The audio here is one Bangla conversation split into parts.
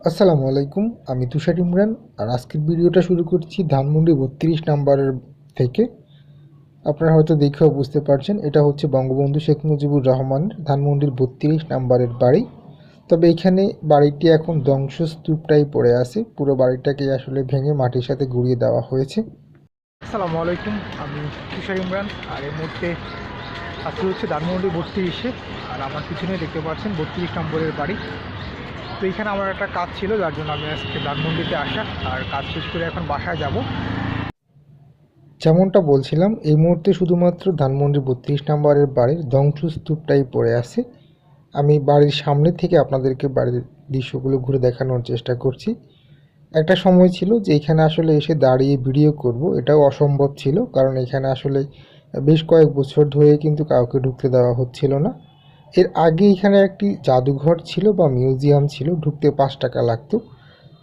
আসসালামু আলাইকুম, আমি তুষার ইমরান আর আজকের ভিডিওটা শুরু করছি ধানমন্ডি বত্রিশ নাম্বারের থেকে। আপনারা হয়তো দেখেও বুঝতে পারছেন, এটা হচ্ছে বঙ্গবন্ধু শেখ মুজিবুর রহমানের ধানমন্ডির বত্রিশ নাম্বারের বাড়ি। তবে এখানে বাড়িটি এখন ধ্বংসস্তূপটাই পড়ে আছে, পুরো বাড়িটাকে আসলে ভেঙে মাটির সাথে গুঁড়িয়ে দেওয়া হয়েছে। আসসালামু আলাইকুম, আমি তুষার ইমরান আর এই মুহূর্তে আজকে হচ্ছে ধানমন্ডি বত্রিশে। আর আমার পিছনে দেখতে পাচ্ছেন বত্রিশ নম্বরের বাড়ি। তো এখানে আমার একটা কাজ ছিল, যার জন্য আমি আজকে ধানমন্ডিতে আসা আর কাজ শেষ করে এখন বাসায় যাব। যেমনটা বলছিলাম, এই মুহূর্তে শুধুমাত্র ধানমন্ডি বত্রিশ নম্বরের বাড়ির ধ্বংসস্তূপটাই পড়ে আছে। আমি বাড়ির সামনে থেকে আপনাদেরকে বাড়ির দৃশ্যগুলো ঘুরে দেখানোর চেষ্টা করছি। একটা সময় ছিল যে এখানে আসলে এসে দাঁড়িয়ে ভিডিও করব, এটাও অসম্ভব ছিল, কারণ এখানে আসলে বেশ কয়েক বছর ধরে কিন্তু কাউকে ঢুকতে দেওয়া হচ্ছিল না। এর আগে এখানে একটি জাদুঘর ছিল বা মিউজিয়াম ছিল, ঢুকতে পাঁচ টাকা লাগতো।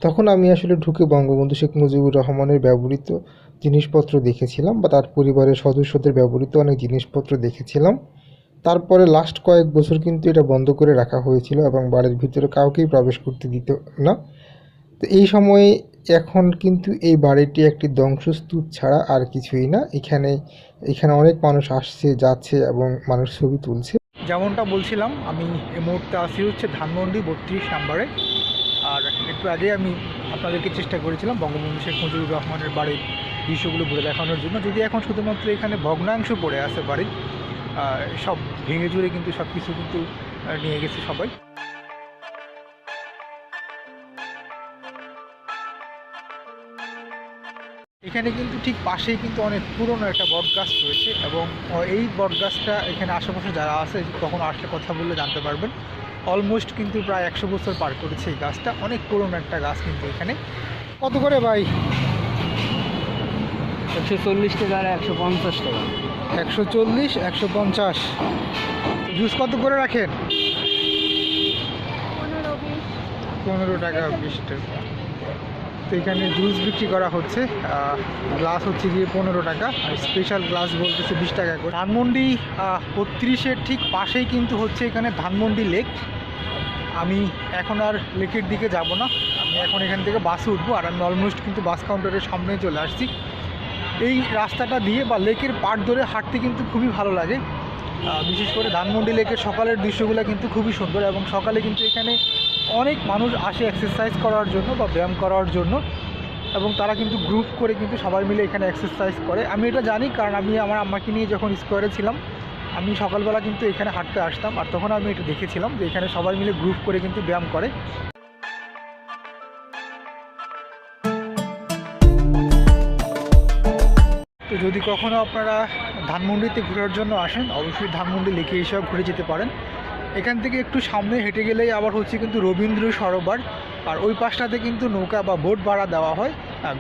তখন আমি আসলে ঢুকে বঙ্গবন্ধু শেখ মুজিবুর রহমানের ব্যবহৃত জিনিসপত্র দেখেছিলাম বা তার পরিবারের সদস্যদের ব্যবহৃত অনেক জিনিসপত্র দেখেছিলাম। তারপরে লাস্ট কয়েক বছর কিন্তু এটা বন্ধ করে রাখা হয়েছিল এবং বাড়ির ভিতরে কাউকেই প্রবেশ করতে দিত না। তো এই সময়ে এখন কিন্তু এই বাড়িটি একটি ধ্বংসস্তূপ ছাড়া আর কিছুই না। এখানে এখানে অনেক মানুষ আসছে, যাচ্ছে এবং মানুষ ছবি তুলছে। যেমনটা বলছিলাম, আমি এই মুহূর্তে আসি হচ্ছে ধানমন্ডি বত্রিশ নাম্বারে। আর একটু আগে আমি আপনাদেরকে চেষ্টা করেছিলাম বঙ্গবন্ধু শেখ মুজিবুর রহমানের বাড়ির দৃশ্যগুলো ঘুরে দেখানোর জন্য। যদি এখন শুধুমাত্র এখানে ভগ্নাংশ পড়ে আছে বাড়ির সব ভেঙে জুড়ে কিন্তু সব কিছু কিন্তু নিয়ে গেছে সবাই। এখানে কিন্তু ঠিক পাশেই কিন্তু অনেক পুরনো একটা বট গাছ রয়েছে এবং এই বট গাছটা এখানে আশেপাশে যারা আছে তখন আসলে কথা বললে জানতে পারবেন। অলমোস্ট কিন্তু প্রায় একশো বছর পার করেছে এই গাছটা। অনেক পুরনো একটা গাছ কিন্তু এখানে। কত করে ভাই? একশো চল্লিশ টাকা আর একশো পঞ্চাশ টাকা। একশো চল্লিশ একশো পঞ্চাশ। জুস কত করে রাখেন? পনেরো টাকা বিশ টাকা। তো এখানে জুস বিক্রি করা হচ্ছে। গ্লাস হচ্ছে গিয়ে পনেরো টাকা। আর স্পেশাল গ্লাস বলতেছে বিশ টাকা করে। ধানমন্ডি বত্রিশের ঠিক পাশেই কিন্তু হচ্ছে এখানে ধানমন্ডি লেক। আমি এখন আর লেকের দিকে যাব না। আমি এখন এখান থেকে বাসে উঠবো আর আমি অলমোস্ট কিন্তু বাস কাউন্টারের সামনে চলে আসছি। এই রাস্তাটা দিয়ে বা লেকের পাট ধরে হাঁটতে কিন্তু খুবই ভালো লাগে। বিশেষ করে ধানমন্ডি লেকের সকালের দৃশ্যগুলো কিন্তু খুবই সুন্দর এবং সকালে কিন্তু এখানে অনেক মানুষ আসে এক্সারসাইজ করার জন্য বা ব্যায়াম করার জন্য এবং তারা কিন্তু গ্রুপ করে কিন্তু সবাই মিলে এখানে এক্সারসাইজ করে। আমি এটা জানি কারণ আমি আমার আম্মাকে নিয়ে যখন স্কোয়ারে ছিলাম, আমি সকালবেলা কিন্তু এখানে হাঁটতে আসতাম আর তখন আমি এটা দেখেছিলাম যে এখানে সবাই মিলে গ্রুপ করে কিন্তু ব্যায়াম করে। তো যদি কখনও আপনারা ধানমন্ডিতে ঘোরার জন্য আসেন, অবশ্যই ধানমন্ডি লেকে এসেও ঘুরে যেতে পারেন। এখান থেকে একটু সামনে হেঁটে গেলেই আবার হচ্ছে কিন্তু রবীন্দ্র সরোবর। আর ওই পাশটাতে কিন্তু নৌকা বা বোট ভাড়া দেওয়া হয়।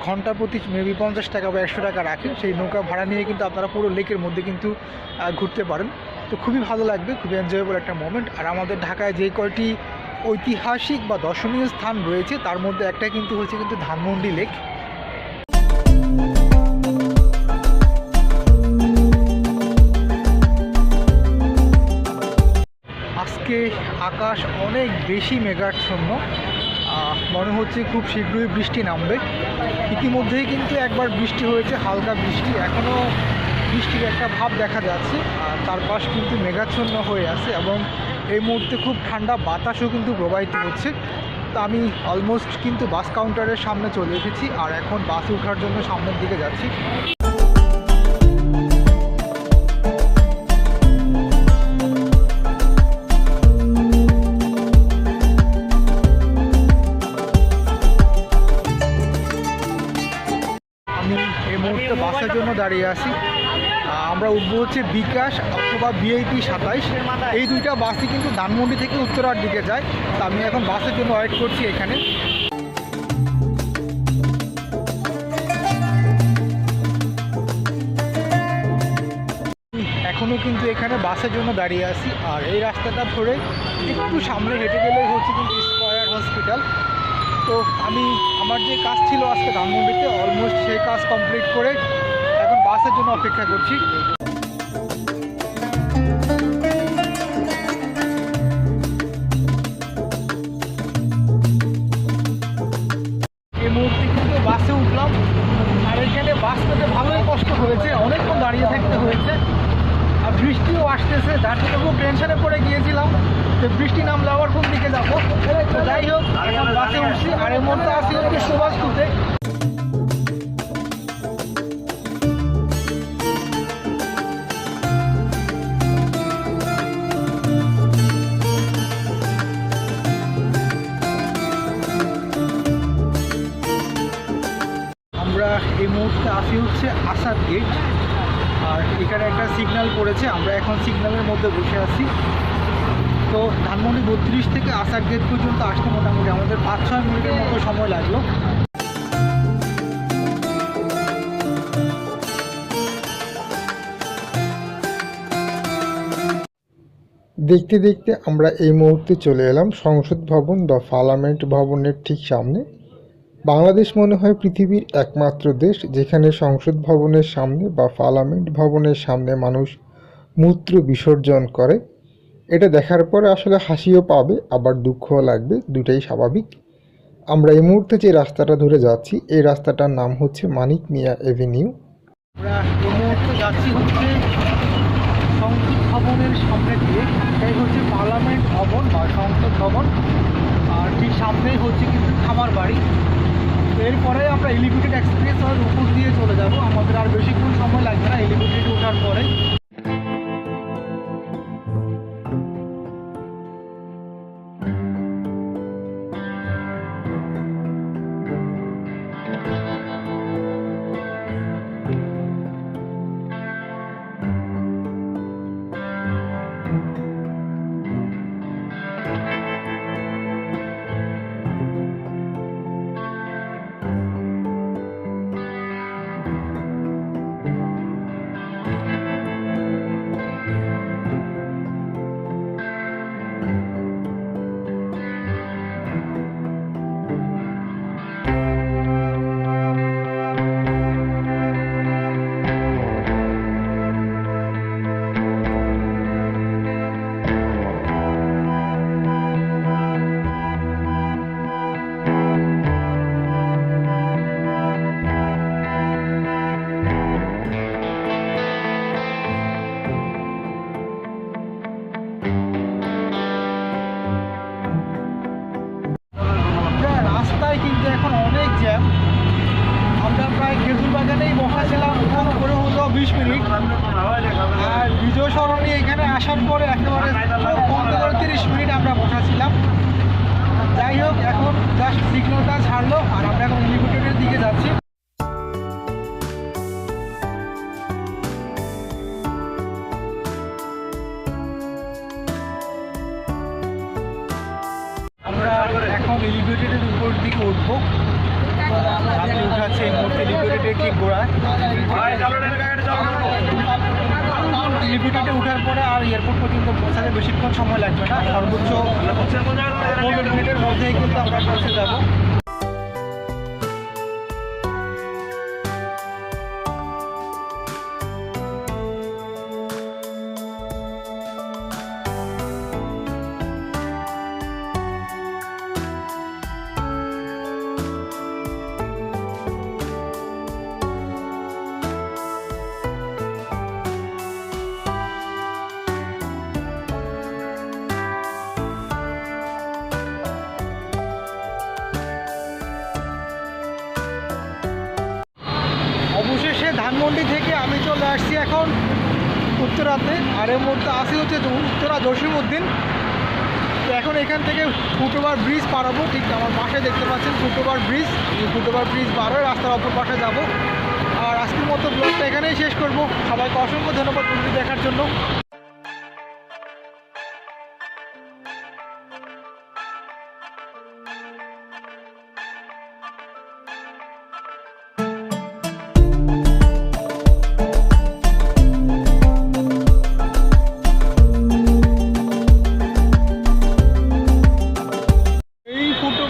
ঘণ্টা প্রতি মেবি পঞ্চাশ টাকা বা একশো টাকা রাখে। সেই নৌকা ভাড়া নিয়ে কিন্তু আপনারা পুরো লেকের মধ্যে কিন্তু ঘুরতে পারেন। তো খুবই ভালো লাগবে, খুবই এনজয়েবল একটা মোমেন্ট আর আমাদের ঢাকায় যে কয়টি ঐতিহাসিক বা দর্শনীয় স্থান রয়েছে, তার মধ্যে একটা কিন্তু হচ্ছে কিন্তু ধানমন্ডি লেক। আকাশ অনেক বেশি মেঘাচ্ছন্ন। মনে হচ্ছে খুব শীঘ্রই বৃষ্টি নামবে। ইতিমধ্যেই কিন্তু একবার বৃষ্টি হয়েছে, হালকা বৃষ্টি। এখনও বৃষ্টির একটা ভাব দেখা যাচ্ছে। আর চারপাশ কিন্তু মেঘাচ্ছন্ন হয়ে আছে এবং এই মুহূর্তে খুব ঠান্ডা বাতাসও কিন্তু প্রবাহিত হচ্ছে। তো আমি অলমোস্ট কিন্তু বাস কাউন্টারের সামনে চলে এসেছি। আর এখন বাসে ওঠার জন্য সামনের দিকে যাচ্ছি। দাঁড়িয়ে আছি। আমরা উঠবো হচ্ছে বিকাশ অথবা বিআইপি সাতাইশ। এই দুইটা বাসই কিন্তু ধানমন্ডি থেকে উত্তরার দিকে যায়। তো আমি এখন বাসের জন্য ওয়েট করছি এখানে। এখনও কিন্তু এখানে বাসের জন্য দাঁড়িয়ে আছি। আর এই রাস্তাটা ধরে একটু সামনে হেঁটে গেলে হচ্ছে কিন্তু স্কয়ার হসপিটাল। তো আমি, আমার যে কাজ ছিল আজকে ধানমন্ডিতে অলমোস্ট সেই কাজ কমপ্লিট করে বাসের জন্য অপেক্ষা করছি। আর এখানে বাস হয়েছে। অনেকক্ষণ দাঁড়িয়ে থাকতে হয়েছে। আর বৃষ্টিও আসতেছে। যার জন্য টেনশনে গিয়েছিলাম। বৃষ্টি যাব? যাই হোক বাসে উঠছি। আর এর আসি হচ্ছে মুহূর্তে আসি হচ্ছে আসাদ গেট আর এখানে একটা সিগন্যাল পড়েছে, আমরা এখন সিগন্যালের মধ্যে বসে আছি। তো ধানমন্ডি বত্রিশ থেকে আসাদ গেট পর্যন্ত আসতে মোটামুটি আমাদের পাঁচ ছয় মিনিটের মতো সময় লাগল। দেখতে দেখতে আমরা এই মুহূর্তে চলে এলাম সংসদ ভবন বা পার্লামেন্ট ভবনের ঠিক সামনে। বাংলাদেশ মনে হয় পৃথিবীর একমাত্র দেশ যেখানে সংসদ ভবনের সামনে বা পার্লামেন্ট ভবনের সামনে মানুষ মূত্র বিসর্জন করে। এটা দেখার পরে আসলে হাসিও পাবে, আবার দুঃখও লাগবে, দুটাই স্বাভাবিক। আমরা এই মুহূর্তে যে রাস্তাটা ধরে যাচ্ছি, এই রাস্তাটার নাম হচ্ছে মানিক মিয়া এভিনিউ। যাচ্ছি ভবনের সামনে দিয়ে। হচ্ছে পার্লামেন্ট ভবন বা সংসদ ভবন। আর ঠিক সামনেই হচ্ছে কিন্তু খামার বাড়ি এরপরে আমরা এলিভেটেড এক্সপ্রেস আর উপর দিয়ে চলে যাব। আমাদের আর বেশিক্ষণ সময় লাগবে না। এলিভেটেড ওঠার পরে। বিশ মিনিট। আর বিজয় সরণি এখানে আসার পরে একেবারে পনেরো করে তিরিশ মিনিট আমরা বসা ছিলাম যাই হোক, এখন জাস্ট সিগন্যালটা ছাড়লো আর আমরা এখন লিমিটেডের দিকে যাচ্ছি। আমরা এখন এলিভেটেডের উপর দিকে উঠবো। আপনি উঠাচ্ছে এই মুহূর্তে এলিভেটেডের ঠিক গোড়ায়। এলিভেটেডে উঠার পরে আর এয়ারপোর্ট পর্যন্ত পৌঁছাতে বেশিক্ষণ সময় লাগবে না। সর্বোচ্চ পনেরো মিনিটের মধ্যেই কিন্তু আমরা পৌঁছে যাব। ধানমন্ডি থেকে আমি চলে আসছি এখন উত্তরাতে। আর এর মধ্যে আসি হচ্ছে উত্তরা জসিমউদ্দিন। তো এখন এখান থেকে ফুটওভার ব্রিজ পারাবো ঠিক আমার পাশে দেখতে পাচ্ছেন ফুটওভার ব্রিজ। এই ব্রিজ বারো রাস্তার অপর পাশে যাব। আর আজকের মতো ব্লগটা এখানেই শেষ করব। সবাইকে অসংখ্য ধন্যবাদ দেখার জন্য।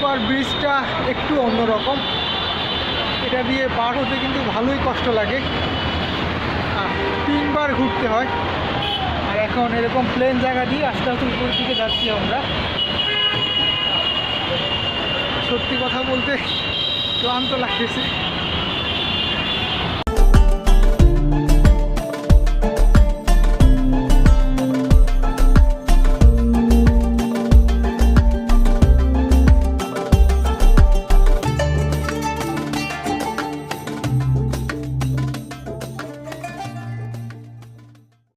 ফুটওভার ব্রিজটা একটু অন্যরকম। এটা দিয়ে পার হতে কিন্তু ভালোই কষ্ট লাগে। তিনবার ঘুরতে হয়। আর এখন এরকম প্লেন জায়গা দিয়ে আস্তে আস্তে উপরের দিকে যাচ্ছি আমরা। সত্যি কথা বলতে ক্লান্ত লাগতেছে।